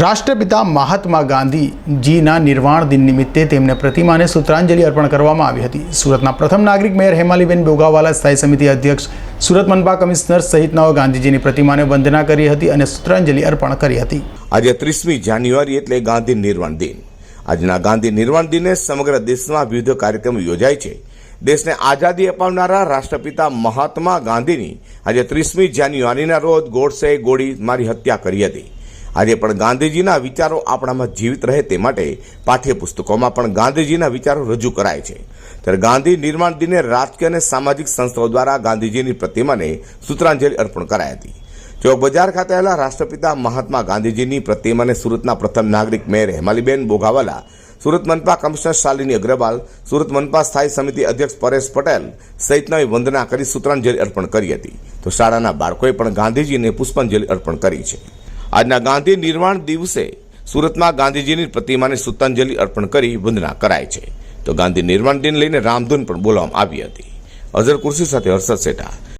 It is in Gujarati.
રાષ્ટ્રપિતા મહાત્મા ગાંધીજીના નિર્વાણ દિન નિમિત્તે તેમને પ્રતિમાને સૂત્રાંજલિ અર્પણ કરવામાં આવી હતી. સુરતના પ્રથમ નાગરિક મેયર હેમાલીબેન બોગાવાલા સ્થાયી સમિતિ અધ્યક્ષ, સુરત મનપા કમિશનર સહિતનાઓ ગાંધીજીની પ્રતિમાને વંદના કરી હતી અને સૂત્રાંજલિ અર્પણ કરી હતી. આજે ત્રીસમી જાન્યુઆરી એટલે ગાંધી નિર્વાણ દિન. આજના ગાંધી નિર્વાણ દિને સમગ્ર દેશમાં વિવિધ કાર્યક્રમો યોજાય છે. દેશને આઝાદી અપાવનારા રાષ્ટ્રપિતા મહાત્મા ગાંધીની આજે ત્રીસમી જાન્યુઆરીના રોજ ગોડસે ગોળી મારી હત્યા કરી હતી. આજે પણ ગાંધીજીના વિચારો આપણામાં જીવિત રહે તે માટે પાઠ્યપુસ્તકોમાં પણ ગાંધીજીના વિચારો રજૂ કરાય છે. ત્યારે ગાંધી નિર્માણ દિને રાજકીય અને સામાજિક સંસ્થાઓ દ્વારા ગાંધીજીની પ્રતિમાને સૂત્રાંજલિ અર્પણ કરાઈ હતી. ચોક બજાર ખાતે આવેલા રાષ્ટ્રપિતા મહાત્મા ગાંધીજીની પ્રતિમાને સુરતના પ્રથમ નાગરિક મેયર હેમાલીબેન બોગાવાલા સુરત મનપા કમિશનર શાલિની અગ્રવાલ, સુરત મનપા સ્થાયી સમિતિ અધ્યક્ષ પરેશ પટેલ સહિતનાએ વંદના કરી સૂત્રાંજલિ અર્પણ કરી હતી. તો શાળાના બાળકોએ પણ ગાંધીજીને પુષ્પાંજલિ અર્પણ કરી છે. આજના ગાંધી નિર્વાણ દિવસે સુરતમાં ગાંધીજીની પ્રતિમાને સુતાંજલિ અર્પણ કરી વંદના કરાય છે. તો ગાંધી નિર્વાણ દિન લઈને રામધૂન પણ બોલવામાં આવી હતી. અઝર કુર્સી સાથે હર્ષદ સેઠા.